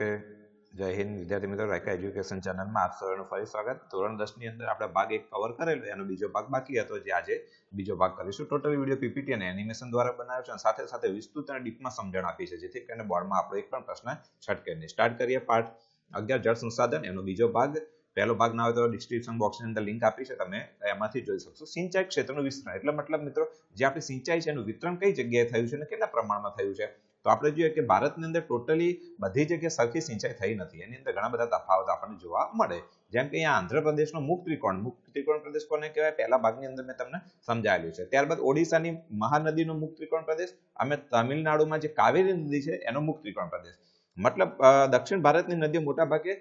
નમસ્તે જય હિન્દ, વિદ્યાર્થી મિત્રો, રાયકા એજ્યુકેશન ચેનલમાં આપ સૌનું ફરી સ્વાગત. ધોરણ દસની અંદર આપણે ભાગ એક કવર કરેલો, એનો બીજો ભાગ બાકી હતો જે આજે બીજો ભાગ કરીશું. ટોટલ વીડિયો પીપીટી અને એનિમેશન દ્વારા બનાવ્યો છે અને સાથે સાથે વિસ્તૃત અને ડીપમાં સમજણ આપી છે, જેથી કરીને બોર્ડમાં આપણો એક પણ પ્રશ્ન છટકે નહીં. સ્ટાર્ટ કરીએ પાઠ અગિયાર, જળ સંસાધન, એનો બીજો ભાગ. પહેલો ભાગ ના હોય તો ડિસ્ક્રિપ્શન બોક્સની અંદર લિંક આપી છે, તમે એમાંથી જોઈ શકશો. સિંચાઈ ક્ષેત્રનું વિસ્તરણ. એટલે મતલબ મિત્રો, જે આપણી સિંચાઈ છે એનું વિતરણ કઈ જગ્યાએ થયું છે અને કેટલા પ્રમાણમાં થયું છે? તો આપણે જોઈએ કે ભારતની અંદર ટોટલી બધી જગ્યાએ સરખી સિંચાઈ થઈ નથી. એની અંદર ઘણા બધા તફાવત આપણને જોવા મળે. જેમ કે અહીંયા આંધ્રપ્રદેશનો મુક્ત ત્રિકોણ. મુક્ત ત્રિકોણ પ્રદેશ કોને કહેવાય? પહેલા ભાગની અંદર મેં તમને સમજાવેલું છે. ત્યારબાદ ઓડિશાની મહાનદીનો મુક્ત ત્રિકોણ પ્રદેશ. અમે તમિલનાડુમાં જે કાવેરી નદી છે, એનો મુક્ત ત્રિકોણ પ્રદેશ. મતલબ દક્ષિણ ભારતની નદીઓ મોટા ભાગે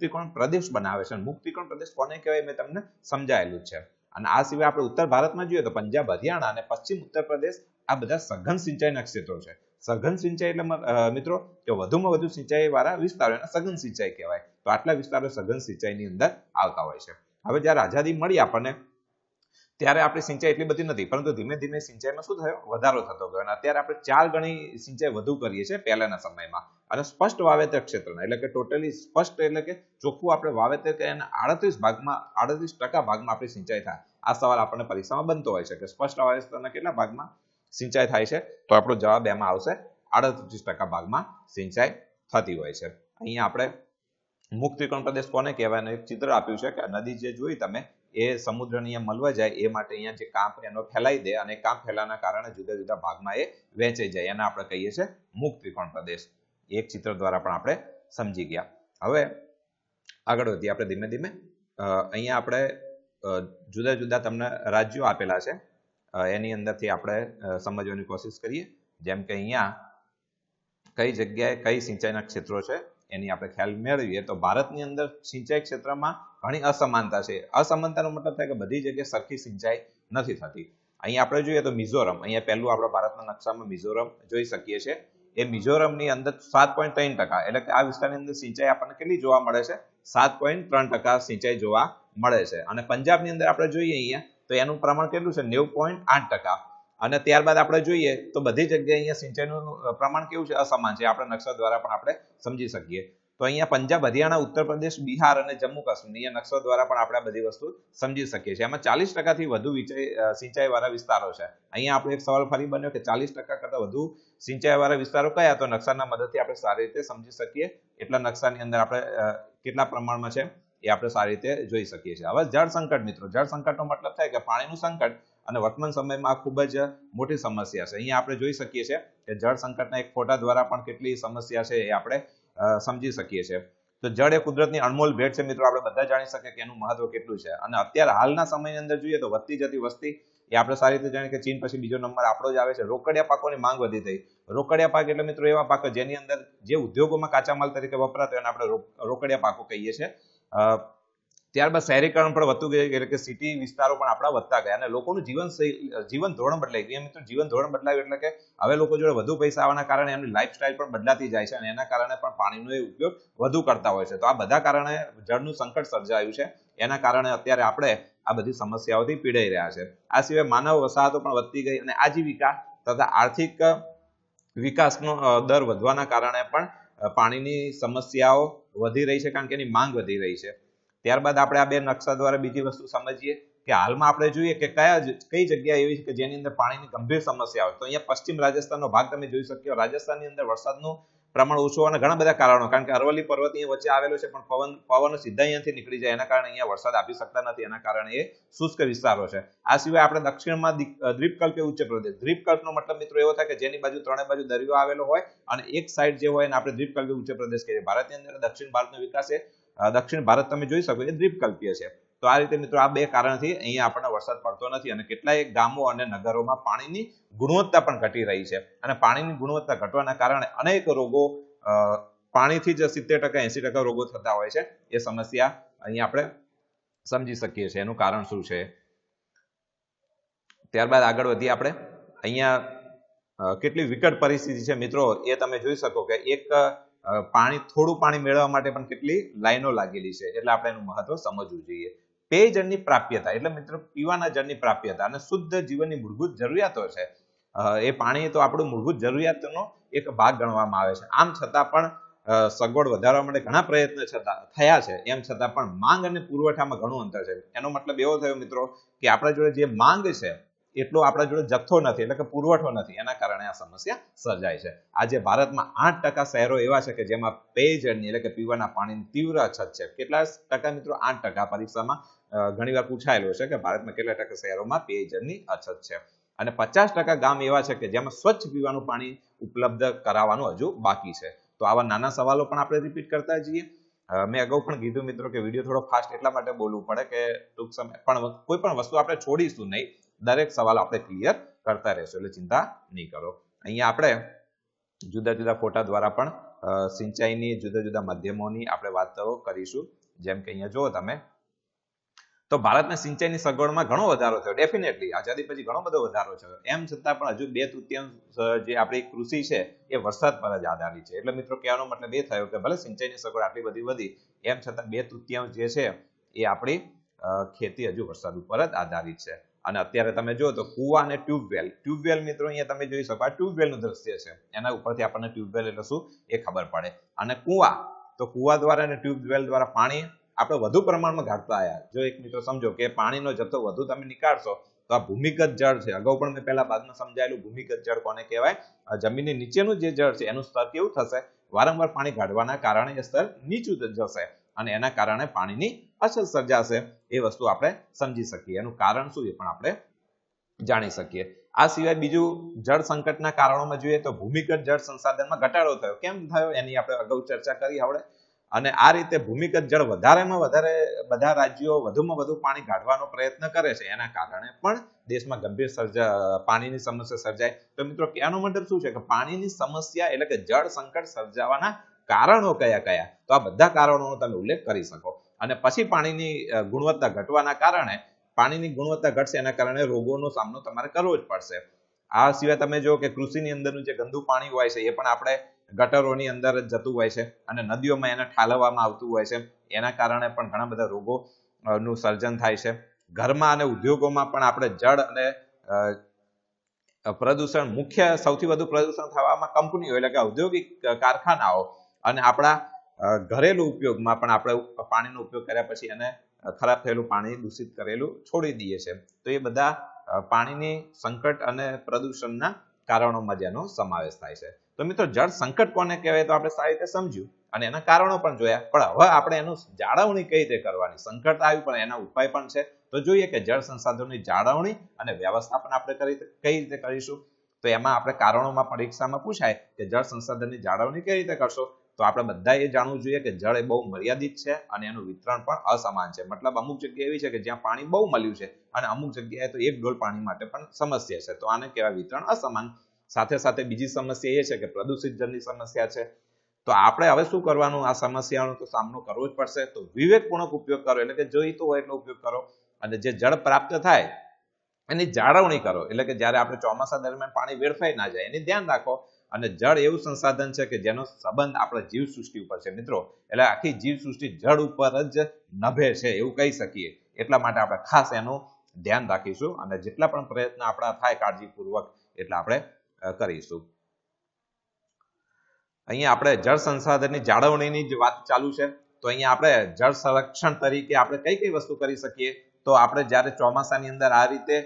ત્રિકોણ પ્રદેશ બનાવે છે. મુક્ત ત્રિકોણ પ્રદેશ કોને કહેવાય? મેં તમને સમજાયેલું છે. અને આ સિવાય આપણે ઉત્તર ભારતમાં જોઈએ તો પંજાબ, હરિયાણા અને પશ્ચિમ ઉત્તર પ્રદેશ આ બધા સઘન સિંચાઈના ક્ષેત્રો છે. સઘન સિંચાઈ એટલે મિત્રો, કે વધુમાં વધુ સિંચાઈ વાળા વિસ્તારો એને સઘન સિંચાઈ કહેવાય. તો આટલા વિસ્તારો સઘન સિંચાઈની અંદર આવતા હોય છે. હવે જ્યારે આઝાદી મળી આપણને, ત્યારે આપણી સિંચાઈ એટલી બધી નથી, પરંતુ ધીમે ધીમે સિંચાઈમાં શું થયો? વધારો થતો ગયો. અને અત્યારે આપણે ચાર ગણી સિંચાઈ વધુ કરીએ છીએ પહેલાના સમયમાં. અને સ્પષ્ટ વાવેતર ક્ષેત્રના, એટલે કે ટોટલી સ્પષ્ટ, એટલે કે ચોખ્ખું આપણે વાવેતર કે એના આડત્રીસ ભાગમાં, આડત્રીસ ટકા ભાગમાં આપણી સિંચાઈ થાય. આ સવાલ આપણને પરીક્ષામાં બનતો હોય છે કે સ્પષ્ટ વાવેતરના કેટલા ભાગમાં સિંચાઈ થાય છે? તો આપણો જવાબ એમાં આવશે આડત્રીસ ટકા ભાગમાં સિંચાઈ થતી હોય છે. અહીંયા આપણે મુક્ત ત્રિકોણ પ્રદેશ કોને કહેવાય એક ચિત્ર આપ્યું છે કે નદી જે જોઈ તમે, એ સમુદ્રની અહીંયા મળવા જાય, એ માટે અહીંયા જે કાંપ એનો ફેલાઈ દે અને કાંપ ફેલાના કારણે જુદા જુદા ભાગમાં એ વહેંચાઈ જાય એને આપણે કહીએ છીએ મુક્ત ત્રિકોણ પ્રદેશ. એક ચિત્ર દ્વારા પણ આપણે સમજી ગયા. હવે આગળ વધીએ આપણે ધીમે ધીમે. અહીંયા આપણે જુદા જુદા તમને રાજ્યો આપેલા છે. એની અંદરથી આપણે સમજવાની કોશિશ કરીએ. જેમ કે અહીંયા કઈ જગ્યાએ કઈ સિંચાઈના ક્ષેત્રો છે, એની આપણે ખ્યાલ મેળવીએ તો ભારતની અંદર સિંચાઈ ક્ષેત્રમાં ઘણી અસમાનતા છે. અસમાનતાનો મતલબ થાય કે બધી જગ્યાએ સરખી સિંચાઈ નથી થતી. અહીંયા આપણે જોઈએ તો મિઝોરમ, અહીંયા પહેલું આપણે ભારતના નકશામાં મિઝોરમ જોઈ શકીએ છીએ. એ મિઝોરમની અંદર સાત પોઈન્ટ ત્રણ ટકા, એટલે કે આ વિસ્તારની અંદર સિંચાઈ આપણને કેટલી જોવા મળે છે? સાત પોઈન્ટ ત્રણ ટકા સિંચાઈ જોવા મળે છે. અને પંજાબની અંદર આપણે જોઈએ અહીંયા, તો એનું પ્રમાણ કેટલું છે? નેવું પોઈન્ટ આઠ ટકા. અને ત્યારબાદ આપણે જોઈએ, તો બધી જગ્યાએ અહીંયા સિંચાઈનું પ્રમાણ કેવું છે? અસમાન છે. આપણે નકશા દ્વારા પણ આપણે સમજી શકીએ. તો અહીંયા પંજાબ, હરિયાણા, ઉત્તર પ્રદેશ, બિહાર અને જમ્મુ કાશ્મીર અહીંયા નકશા દ્વારા પણ આપણે બધી વસ્તુ સમજી શકીએ છીએ. એમાં ચાલીસ ટકાથી વધુ સિંચાઈવાળા વિસ્તારો છે. અહીંયા આપણે એક સવાલ ફરી બન્યો કે ચાલીસ ટકા કરતા વધુ સિંચાઈવાળા વિસ્તારો કયા? તો નકશાના મદદથી આપણે સારી રીતે સમજી શકીએ. એટલા નકશાની અંદર આપણે કેટલા પ્રમાણમાં છે? એ આપણે સારી રીતે જોઈ શકીએ છીએ. હવે જળ સંકટ મિત્રો, જળ સંકટનો મતલબ થાય કે પાણીનું સંકટ અને વર્તમાન સમયમાં ખૂબ જ મોટી સમસ્યા છે. અહીંયા આપણે જોઈ શકીએ છીએ કે જળ સંકટના એક ફોટા દ્વારા પણ કેટલી સમસ્યા છે એ આપણે સમજી શકીએ છીએ. તો જળ એ કુદરતની અનમોલ ભેટ છે મિત્રો. આપણે બધા જાણી શકીએ કે એનું મહત્વ કેટલું છે. અને અત્યારે હાલના સમયની અંદર જોઈએ તો વધતી જતી વસ્તી એ આપણે સારી રીતે જાણીએ કે ચીન પછી બીજો નંબર આપણો જ આવે છે. રોકડિયા પાકોની માંગ વધી થઈ. રોકડિયા પાક એટલે મિત્રો એવા પાકો જેની અંદર જે ઉદ્યોગોમાં કાચા માલ તરીકે વપરાતો એને આપણે રોકડિયા પાકો કહીએ છીએ. ત્યારબાદ શહેરીકરણ પણ વધતું ગયું, એટલે કે સિટી વિસ્તારો પણ આપણા વધતા ગયા. અને લોકોનું જીવન જીવન ધોરણ બદલાઈ ગયું. મિત્રો જીવન ધોરણ બદલાયું એટલે કે હવે લોકો જોડે વધુ પૈસા આવવાના કારણે એમની લાઈફસ્ટાઈલ પણ બદલાતી જાય છે અને એના કારણે પણ પાણીનો ઉપયોગ વધુ કરતા હોય છે. તો આ બધા કારણે જળનું સંકટ સર્જાયું છે. એના કારણે અત્યારે આપણે આ બધી સમસ્યાઓથી પીડાઈ રહ્યા છે. આ સિવાય માનવ વસાહતો પણ વધતી ગઈ અને આજીવિકા તથા આર્થિક વિકાસનો દર વધવાના કારણે પણ પાણીની સમસ્યાઓ વધી રહી છે, કારણ કે એની માંગ વધી રહી છે. ત્યારબાદ આપણે આ બે નકશા દ્વારા બીજી વસ્તુ સમજીએ કે હાલમાં આપણે જોઈએ કે કયા કઈ જગ્યા એવી છે કે જેની અંદર પાણીની ગંભીર સમસ્યા હોય. તો અહીંયા પશ્ચિમ રાજસ્થાનનો ભાગ તમે જોઈ શક્યો, રાજસ્થાનની અંદર વરસાદનું પ્રમાણ ઓછું હોવાના ઘણા બધા કારણો. કારણ કે અરવલ્લી પર્વત અહીંયા વચ્ચે આવેલો છે, પણ પવન પવન સીધા અહીંયાથી નીકળી જાય. એના કારણે અહીંયા વરસાદ આપી શકતા નથી. એના કારણે એ શુષ્ક વિસ્તારો છે. આ સિવાય આપણે દક્ષિણમાં દ્વીપકલ્પ ઉચ્ચ પ્રદેશ. દ્વીપકલ્પનો મતલબ મિત્રો એવો થાય કે જેની બાજુ ત્રણે બાજુ દરિયો આવેલો હોય અને એક સાઈડ જે હોય એને આપણે દ્વીપકલ્પ ઉચ્ચ પ્રદેશ કહીએ. ભારતની અંદર દક્ષિણ ભારતનો વિકાસ એ દક્ષિણ ભારત તમે જોઈ શકો એ દ્વીપકલ્પીય છે. તો આ રીતે મિત્રો આ બે કારણથી અહીંયા આપણને વરસાદ પડતો નથી અને કેટલાય ગામો અને નગરોમાં પાણીની ગુણવત્તા પણ ઘટી રહી છે. અને પાણીની ગુણવત્તા ઘટવાના કારણે અનેક રોગો પાણીથી જ સિત્તેર ટકા, એસી ટકા રોગો થતા હોય છે. એ સમસ્યા અહીંયા આપણે સમજી શકીએ છીએ. એનું કારણ શું છે? ત્યારબાદ આગળ વધીએ આપણે. અહીંયા કેટલી વિકટ પરિસ્થિતિ છે મિત્રો. એ તમે જોઈ શકો કે એક પાણી, થોડું પાણી મેળવવા માટે પણ કેટલી લાઈનો લાગેલી છે. એટલે આપણે એનું મહત્વ સમજવું જોઈએ. પેયજળની પ્રાપ્યતા, એટલે મિત્રો પીવાના જળની પ્રાપ્યતા અને શુદ્ધ જીવનની મૂળભૂત જરૂરિયાતો છે. એ પાણી તો આપણું મૂળભૂત જરૂરિયાતનો એક ભાગ ગણવામાં આવે છે. આમ છતાં પણ સગવડ વધારવા માટે ઘણા પ્રયત્ન થયા છે. એમ છતાં પણ માંગ અને પુરવઠામાં ઘણું અંતર છે. એનો મતલબ એવો થયો મિત્રો કે આપણા જોડે જે માંગ છે, એટલો આપણા જોડે જથ્થો નથી, એટલે કે પુરવઠો નથી. એના કારણે આ સમસ્યા સર્જાય છે. આજે ભારતમાં આઠ ટકા શહેરો એવા છે કે જેમાં પેયજળની, એટલે કે પીવાના પાણીની તીવ્ર અછત છે. કેટલા ટકા મિત્રો? આઠ ટકા. પરીક્ષામાં ઘણીવાર પૂછાયેલો છે કે ભારતમાં કેટલા ટકા શહેરોમાં પેયજળની અછત છે? અને પચાસ ટકા ગામ એવા છે કે જેમાં સ્વચ્છ પીવાનું પાણી ઉપલબ્ધ કરાવવાનું હજુ બાકી છે. તો આવા નાના સવાલો પણ આપણે રિપીટ કરતા જઈએ. મેં અગાઉ પણ કીધું મિત્રો કે વીડિયો થોડો ફાસ્ટ એટલા માટે બોલવું પડે કે ટૂંક સમય, પણ કોઈ પણ વસ્તુ આપણે છોડીશું નહીં. દરેક સવાલ આપણે ક્લિયર કરતા રહેશું. એટલે ચિંતા નહીં કરો. અહીંયા આપણે જુદા જુદા ફોટા દ્વારા પણ સિંચાઈની, જુદા જુદા માધ્યમોની આપણે વાતો કરીશું. જેમ કે અહીંયા જુઓ તમે તો ભારતને સિંચાઈની સગવડમાં ઘણો વધારો થયો ડેફિનેટલી આઝાદી પછી ઘણો બધો વધારો થયો. એમ છતાં પણ હજુ બે તૃતીયાંશ જે આપણી કૃષિ છે, એ વરસાદ પર જ આધારિત છે. એટલે મિત્રો કહેવાનો મતલબ એ થયો કે ભલે સિંચાઈની સગવડ આટલી બધી વધી, એમ છતાં બે તૃતીયાંશ જે છે, એ આપણી ખેતી હજુ વરસાદ ઉપર જ આધારિત છે. અને અત્યારે તમે જુઓ તો કુવા અને ટ્યુબવેલ ટ્યુબવેલ મિત્રો અહીંયા તમે જોઈ શકો, આ ટ્યુબવેલનું દ્રશ્ય છે. એના ઉપરથી આપણને ટ્યુબવેલ એટલે શું? એ ખબર પડે. અને કુવા, તો કુવા દ્વારા અને ટ્યુબવેલ દ્વારા પાણી આપણે વધુ પ્રમાણમાં ઘાટતા આવ્યા જો એક મિત્રો સમજો કે પાણીનો જથ્થો વધુ તમે નીકાળશો, તો આ ભૂમિગત જળ છે. અગાઉ પણ મેં પહેલા બાદમાં સમજાયેલું ભૂમિગત જળ કોને કહેવાય? જમીનની નીચેનું જે જળ છે, એનું સ્તર કેવું થશે? વારંવાર પાણી કાઢવાના કારણે એ સ્તર નીચું જશે અને એના કારણે પાણીની અછત સર્જાશે. એ વસ્તુ આપણે સમજી શકીએ. એનું કારણ શું એ પણ આપણે જાણી શકીએ. આ સિવાય બીજું જળ સંકટના કારણોમાં જોઈએ તો ભૂમિગત જળ સંસાધનમાં ઘટાડો થયો. કેમ થયો? એની આપણે અગાઉ ચર્ચા કરી હવે અને આ રીતે ભૂમિગત જળ વધારેમાં વધારે બધા રાજ્યો વધુમાં વધુ પાણી કાઢવાનો પ્રયત્ન કરે છે. એના કારણે પણ દેશમાં ગંભીર સર્જા, પાણીની સમસ્યા સર્જાય. તો મિત્રો, કહેવાનો મતલબ શું છે? કે પાણીની સમસ્યા એટલે કે જળ સંકટ સર્જાવાના કારણો કયા કયા? તો આ બધા કારણોનો તમે ઉલ્લેખ કરી શકો. અને પછી પાણીની ગુણવત્તા ઘટવાના કારણે, પાણીની ગુણવત્તા ઘટશે એના કારણે રોગોનો સામનો તમારે કરવો જ પડશે. આ સિવાય તમે જો કે કૃષિની અંદરનું જે ગંદુ પાણી હોય છે, એ પણ આપણે ગટરોની અંદર જ જતું હોય છે અને નદીઓમાં એને ઠાલવવામાં આવતું હોય છે. એના કારણે પણ ઘણા બધા રોગો નું સર્જન થાય છે. ઘરમાં અને ઉદ્યોગોમાં પણ આપણે જળ અને પ્રદૂષણ મુખ્ય, સૌથી વધુ પ્રદૂષણ થવામાં કંપનીઓ એટલે કે ઔદ્યોગિક કારખાનાઓ અને આપણા ઘરેલું ઉપયોગમાં પણ આપણે પાણીનો ઉપયોગ કર્યા પછી એને ખરાબ થયેલું પાણી, દૂષિત કરેલું છોડી દઈએ છે તો એ બધા પાણીની સંકટ અને પ્રદૂષણના કારણોમાં જેનો સમાવેશ થાય છે. તો મિત્રો જળ સંકટ કોને કહેવાય તો આપણે સારી રીતે સમજ્યું. અને એના કારણો પણ જોયા. પણ હવે આપણે એનું જાળવણી કઈ રીતે કરવાની? સંકટ આવ્યું પણ એના ઉપાય પણ છે. તો જોઈએ કે જળ સંસાધનોની જાળવણી અને વ્યવસ્થાપન આપણે કઈ રીતે કરીશું? તો એમાં આપણે કારણોમાં પરીક્ષામાં પૂછાય કે જળ સંસાધનની જાળવણી કઈ રીતે કરશો? તો આપણે બધા એ જાણવું જોઈએ કે જળ એ બહુ મર્યાદિત છે અને એનું વિતરણ પણ અસમાન છે. મતલબ અમુક જગ્યા એવી છે કે જ્યાં પાણી બહુ મળ્યું છે અને અમુક જગ્યાએ તો એક ડોલ પાણી માટે પણ સમસ્યા છે. તો આને કહેવાય વિતરણ અસમાન. સાથે સાથે બીજી સમસ્યા એ છે કે પ્રદૂષિત જળની સમસ્યા છે. તો આપણે હવે શું કરવાનું? આ સમસ્યાનો તો સામનો કરવો જ પડશે. તો વિવેકપૂર્વક ઉપયોગ કરો. એટલે કે જોઈતો હોય એટલો ઉપયોગ કરો. અને જે જળ પ્રાપ્ત થાય, એની જાળવણી કરો. એટલે કે જ્યારે આપણે ચોમાસા દરમિયાન પાણી વેડફાઈ ના જાય, એની ધ્યાન રાખો. અને જળ એવું સંસાધન છે કે જેનો સંબંધ આપણા જીવ સૃષ્ટિ ઉપર છે. મિત્રો, એટલે આખી જીવ સૃષ્ટિ જળ ઉપર જ નભે છે, એવું કહી શકીએ. એટલા માટે આપણે ખાસ એનું ધ્યાન રાખીશું. અને જેટલા પણ પ્રયત્ન આપણા થાય કાળજીપૂર્વક, એટલે આપણે કરીશું. અહીંયા આપણે જળ સંસાધનની જાળવણીની જ વાત ચાલુ છે. તો અહીંયા આપણે જળ સંરક્ષણ તરીકે આપણે કઈ કઈ વસ્તુ કરી શકીએ? તો આપણે જ્યારે ચોમાસાની અંદર આ રીતે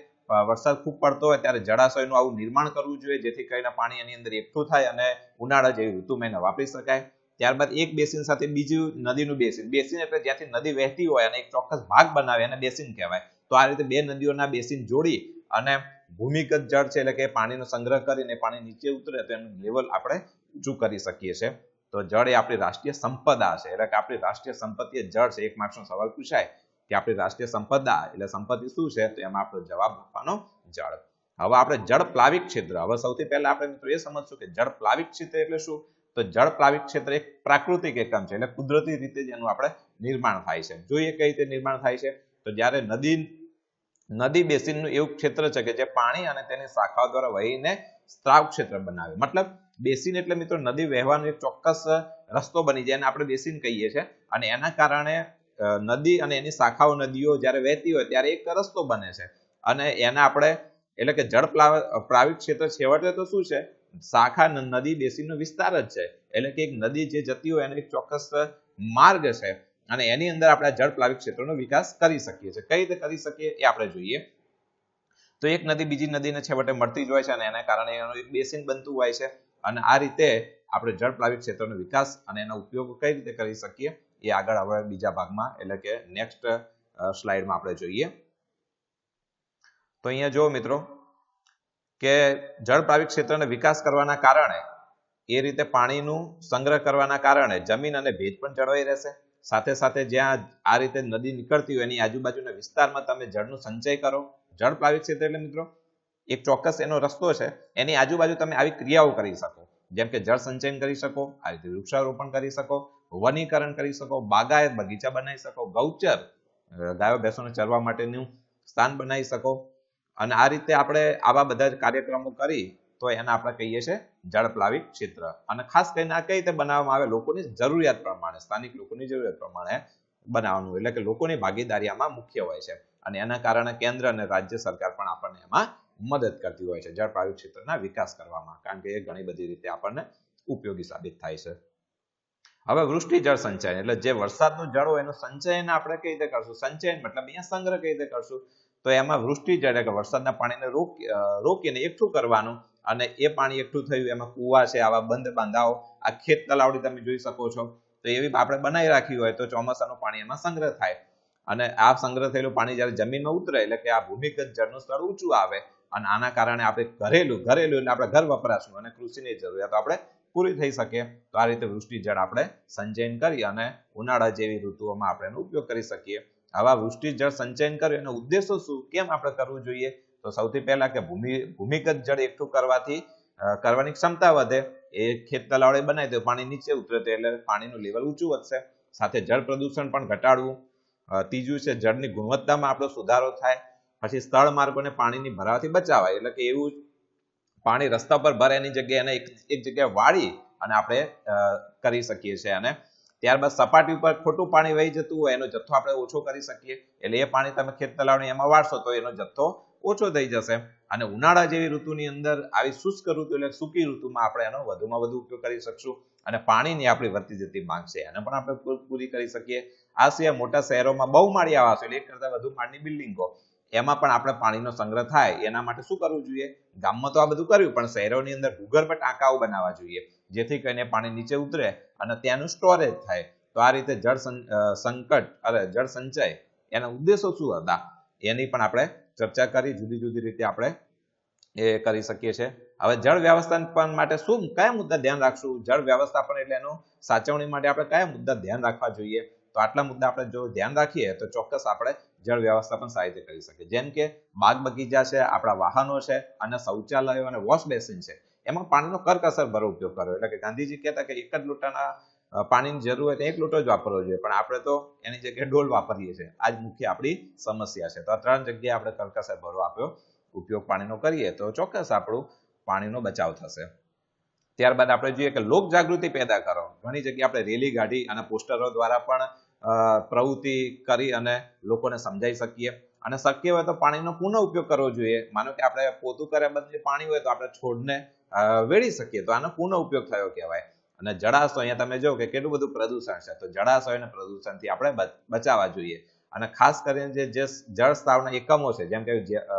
વરસાદ ખૂબ પડતો હોય ત્યારે જળાશયનું આવું નિર્માણ કરવું જોઈએ, જેથી કરીને પાણી એની અંદર એકઠું થાય અને ઉનાળા જેવી ઋતુમાં એને વાપરી શકાય. ત્યારબાદ એક બેસિન સાથે બીજું નદીનું બેસિન. બેસિન એટલે જ્યાંથી નદી વહેતી હોય અને એક ચોક્કસ ભાગ બનાવે એને બેસિન કહેવાય. તો આ રીતે બે નદીઓના બેસિન જોડી અને ભૂમિગત જળ છે એટલે કે પાણીનો સંગ્રહ કરીને પાણી નીચે ઉતરે તો એનું લેવલ આપણે ઊંચું કરી શકીએ છીએ. તો જળ એ આપણી રાષ્ટ્રીય સંપદા છે. એટલે કે આપણી રાષ્ટ્રીય સંપત્તિ જળ છે. એક માર્ક્સનો સવાલ પૂછાય કે આપણી રાષ્ટ્રીય સંપદા એટલે સંપત્તિ શું છે? તો એમાં આપણો જવાબ આપવાનો જળ. હવે આપણે જળ પ્લાવિક ક્ષેત્ર. હવે સૌથી પહેલા આપણે મિત્રો એ સમજશું કે જળ પ્લાવિક ક્ષેત્ર એટલે શું? તો જળ પ્લાવિક ક્ષેત્ર એક પ્રાકૃતિક એકમ છે. એટલે કુદરતી રીતે જ એનું આપણે નિર્માણ થાય છે. જોઈએ કઈ રીતે નિર્માણ થાય છે? તો જ્યારે નદી નદી બેસિનનું એવું ક્ષેત્ર છે કે જે પાણી અને તેની શાખાઓ દ્વારા વહીને સ્ત્રાવ ક્ષેત્ર બનાવે. મતલબ બેસિન એટલે મિત્રો નદી વહેવાનો એક ચોક્કસ રસ્તો બની જાય એને આપણે બેસિન કહીએ છીએ. અને એના કારણે નદી અને એની શાખાઓ નદીઓ જ્યારે વહેતી હોય ત્યારે એક રસ્તો બને છે. અને એને આપણે એટલે કે જળ પ્લાવ પ્લાવિક ક્ષેત્ર છેવટે તો શું છે? શાખા નદી બેસીનો વિસ્તાર જ છે. એટલે કે એક નદી જે જતી હોય એનો એક ચોક્કસ માર્ગ છે. અને એની અંદર આપણે જળ પ્લાવિક ક્ષેત્રનો વિકાસ કરી શકીએ છીએ. કઈ રીતે કરી શકીએ એ આપણે જોઈએ. તો એક નદી બીજી નદીને છેવટે મળતી જ હોય છે અને એના કારણે એનું એક બેસિન બનતું હોય છે. અને આ રીતે આપણે જળ પ્લાવિક ક્ષેત્રનો વિકાસ અને એનો ઉપયોગ કઈ રીતે કરી શકીએ એ આગળ હવે બીજા ભાગમાં, એટલે કે નેક્સ્ટ સ્લાઇડમાં આપણે જોઈએ. તો અહીંયા જુઓ મિત્રો, કે જળ પ્લાવિક ક્ષેત્રનો વિકાસ કરવાના કારણે, એ રીતે પાણીનું સંગ્રહ કરવાના કારણે જમીન અને ભેજ પણ જળવાઈ રહેશે. સાથે સાથે જ્યાં આ રીતે નદી નીકળતી હોય એની આજુબાજુના વિસ્તારમાં તમે જળનું સંચય કરો. જળ પ્લાવિત ક્ષેત્ર એટલે મિત્રો, એક ચોક્કસ એનો રસ્તો છે, એની આજુબાજુ તમે આવી ક્રિયાઓ કરી શકો. જેમ કે જળ સંચયન કરી શકો, આ રીતે વૃક્ષારોપણ કરી શકો, વનીકરણ કરી શકો, બાગાયત બગીચા બનાવી શકો, ગૌચર ગાયો ભેંસોને ચરવા માટેનું સ્થાન બનાવી શકો. અને આ રીતે આપણે આવા બધા જ કાર્યક્રમો કરી તો એને આપણે કહીએ છીએ જળપ્લાવિત ક્ષેત્ર. અને ખાસ કરીને આ કઈ રીતે બનાવવામાં આવે, લોકોની જરૂરિયાત પ્રમાણે, સ્થાનિક લોકોની જરૂરિયાત પ્રમાણે બનાવવાનું, એટલે કે લોકોની ભાગીદારી મુખ્ય હોય છે. અને એના કારણે કેન્દ્ર અને રાજ્ય સરકાર પણ આપણને એમાં મદદ કરતી હોય છે જળ પ્લાવિત ક્ષેત્રના વિકાસ કરવામાં, કારણ કે એ ઘણી બધી રીતે આપણને ઉપયોગી સાબિત થાય છે. હવે વૃષ્ટિ જળ સંચયન, એટલે જે વરસાદનું જળ હોય એનું સંચયન આપણે કઈ રીતે કરશું? સંચયન, મતલબ અહીંયા સંગ્રહ કઈ રીતે કરશું? તો એમાં વૃષ્ટિ જળ કે વરસાદના પાણીને રોક રોકીને એકઠું કરવાનું અને એ પાણી એકઠું થયું, એમાં કુવા છે, આવા બંધ બાંધાઓ, આ ખેત તલાવડી તમે જોઈ શકો છો. તો એવી આપણે બનાવી રાખી હોય તો ચોમાસાનું પાણી એમાં સંગ્રહ થાય. અને આ સંગ્રહ થયેલું પાણી જ્યારે જમીનમાં ઉતરે એટલે કે આ ભૂમિગત જળનું સ્તર ઊંચું આવે અને આના કારણે આપણે ઘરેલું ઘરેલું એટલે આપણે ઘર વપરાશનું અને કૃષિની જરૂરિયાત આપણે પૂરી થઈ શકે. તો આ રીતે વૃષ્ટિ જળ આપણે સંચયન કરી અને ઉનાળા જેવી ઋતુઓમાં આપણે એનો ઉપયોગ કરી શકીએ. આવા વૃષ્ટિ જળ સંચયન કર્યું, એનો ઉદ્દેશો શું? કેમ આપણે કરવું જોઈએ? તો સૌથી પહેલા કે ભૂમિ, ભૂમિગત જળ એકઠું કરવાથી કરવાની ક્ષમતા વધે. એ ખેત તલાવડે બનાવી તો પાણી નીચે ઉતરે તો એટલે પાણીનું લેવલ ઊંચું વધશે. સાથે જળ પ્રદૂષણ પણ ઘટાડવું. ત્રીજું છે જળની ગુણવત્તામાં આપણો સુધારો થાય. પછી સ્થળ માર્ગોને પાણીની ભરાવાથી બચાવાય. એટલે કે એવું પાણી રસ્તા પર ભરે એની જગ્યાએ એને એક જગ્યાએ વાળી અને આપણે કરી શકીએ છીએ. અને ત્યારબાદ સપાટી ઉપર ખોટું પાણી વહી જતું હોય, એનો જથ્થો આપણે ઓછો કરી શકીએ. એટલે એ પાણી તમે ખેત તલાવણી એમાં વાળશો તો એનો જથ્થો ઓછો થઈ જશે. અને ઉનાળા જેવી ઋતુની અંદર આવી શુષ્ક ઋતુ એટલે સૂકી ઋતુમાં આપણે એનો વધુમાં વધુ ઉપયોગ કરી શકશું. અને પાણીની આપણી વધતી જતી માંગ છે, એને પણ આપણે પૂરી કરી શકીએ. આ સિવાય મોટા શહેરોમાં બહુ માળી આવાસો એટલે એક કરતાં વધુ માળની બિલ્ડિંગો. એમાં પણ આપણે પાણીનો સંગ્રહ થાય, એના માટે શું કરવું જોઈએ? ગામમાં તો આ બધું કર્યું, પણ શહેરોની અંદર ભૂગર્ભ ટાંકાઓ બનાવવા જોઈએ. જેથી કરીને પાણી નીચે ઉતરે અને ત્યાંનું સ્ટોરેજ થાય. તો આ રીતે જળ સંકટ, અરે, જળ સંચય, એના ઉદ્દેશો શું હતા? એની પણ આપણે ચર્ચા કરી, જુદી જુદી રીતે આપણે એ કરી શકીએ છીએ. હવે જળ વ્યવસ્થાપન માટે શું, કયા મુદ્દા ધ્યાન રાખશું? જળ વ્યવસ્થાપન એટલે એનું સાચવણી માટે આપણે કયા મુદ્દા ધ્યાન રાખવા જોઈએ? તો આટલા મુદ્દા આપણે જો ધ્યાન રાખીએ, તો ચોક્કસ આપણે જળ વ્યવસ્થાપન સારી રીતે કરી શકીએ. જેમ કે બાગ બગીચા છે, આપણા વાહનો છે, અને શૌચાલયો અને વોશ બેસિન છે. એમાં પાણીનો કરકસર ભરો ઉપયોગ કર્યો એટલે કે ગાંધીજી કહેતા કે એક જ લોટાના પાણીની જરૂર હોય એક લોટો જ વાપરવો જોઈએ. પણ આપણે તો એની જગ્યાએ ડોલ વાપરીએ છીએ. આ જ મુખ્ય આપણી સમસ્યા છે. તો આ ત્રણ જગ્યાએ આપણે કરકસર ભરો આપ્યો. ઉપયોગ પાણીનો કરીએ તો ચોક્કસ આપણું પાણીનો બચાવ થશે. ત્યારબાદ આપણે જોઈએ કે લોક જાગૃતિ પેદા કરો. ઘણી જગ્યાએ આપણે રેલી કાઢી અને પોસ્ટરો દ્વારા પણ પ્રવૃત્તિ કરી અને લોકોને સમજાવી શકીએ. અને શક્ય હોય તો પાણીનો પુનઃ ઉપયોગ કરવો જોઈએ. માનો કે આપણે પોતું કર્યા બદલે પાણી હોય તો આપણે છોડને વેળી શકીએ. તો આનો પુનઃ ઉપયોગ થયો કહેવાય. અને જળાશય અહીંયા તમે જો કે કેટલું બધું પ્રદૂષણ છે. તો જળાશય અને પ્રદૂષણથી આપણે બચાવવા જોઈએ. અને ખાસ કરીને જે જે જળ સ્ત્રાવના એકમો છે જેમ કે અ,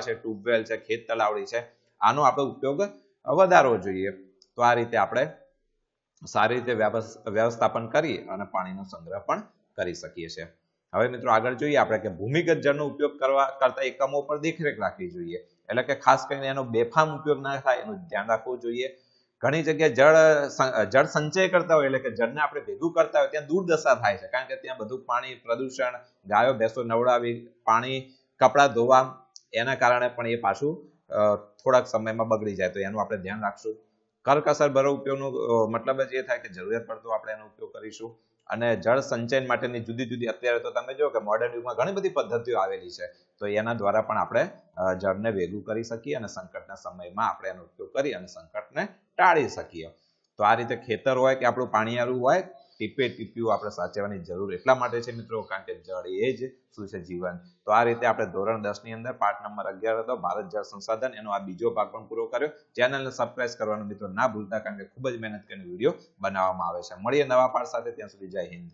છે ટ્યુબવેલ છે ખેત તલાવડી છે આનો આપણે ઉપયોગ વધારવો જોઈએ. તો આ રીતે આપણે સારી રીતે વ્યવસ્થાપન કરી અને પાણીનો સંગ્રહ પણ કરી શકીએ છીએ. હવે મિત્રો આગળ જોઈએ આપણે કે ભૂમિગત જળનો ઉપયોગ કરવા કરતા એકમો પર દેખરેખ રાખવી જોઈએ. એટલે કે ખાસ કરીને એનો બેફામ ઉપયોગ ના થાય એનું ધ્યાન રાખવું જોઈએ. ઘણી જગ્યાએ જળ જળ સંચય કરતા હોય એટલે કે જળને આપણે ભેગું કરતા હોય ત્યાં દુર્દશા થાય છે. કારણ કે ત્યાં બધું પાણી પ્રદૂષણ, ગાયો, ભેંસો નવડાવી, પાણી, કપડાં ધોવા, એના કારણે પણ એ પાછું થોડાક સમયમાં બગડી જાય. તો એનું આપણે ધ્યાન રાખશું. કરકસર ભરો ઉપયોગનો મતલબ જ એ થાય કે જરૂરિયાત પડતો આપણે એનો ઉપયોગ કરીશું. અને જળ સંચયન માટેની જુદી જુદી અત્યારે તો તમે જો કે મોડર્ન યુગમાં ઘણી બધી પદ્ધતિઓ આવેલી છે. તો એના દ્વારા પણ આપણે જળને ભેગું કરી શકીએ અને સંકટના સમયમાં આપણે એનો ઉપયોગ કરી અને સંકટને ટાળી શકીએ. તો આ રીતે ખેતર હોય કે આપણું પાણીયારું હોય ટીપે ટીપ્યું, આપણે સાચવવાની જરૂર એટલા માટે છે મિત્રો, કારણ કે જળ એ જ શું છે જીવન. તો આ રીતે આપણે ધોરણ દસની અંદર પાઠ નંબર અગિયાર હતો, ભારત જળ સંસાધન, એનો આ બીજો ભાગ પણ પૂરો કર્યો. ચેનલને સબસ્ક્રાઇબ કરવાનું મિત્રો ના ભૂલતા, કારણ કે ખૂબ જ મહેનત કરીને વીડિયો બનાવવામાં આવે છે. મળીએ નવા પાઠ સાથે, ત્યાં સુધી જય હિન્દ.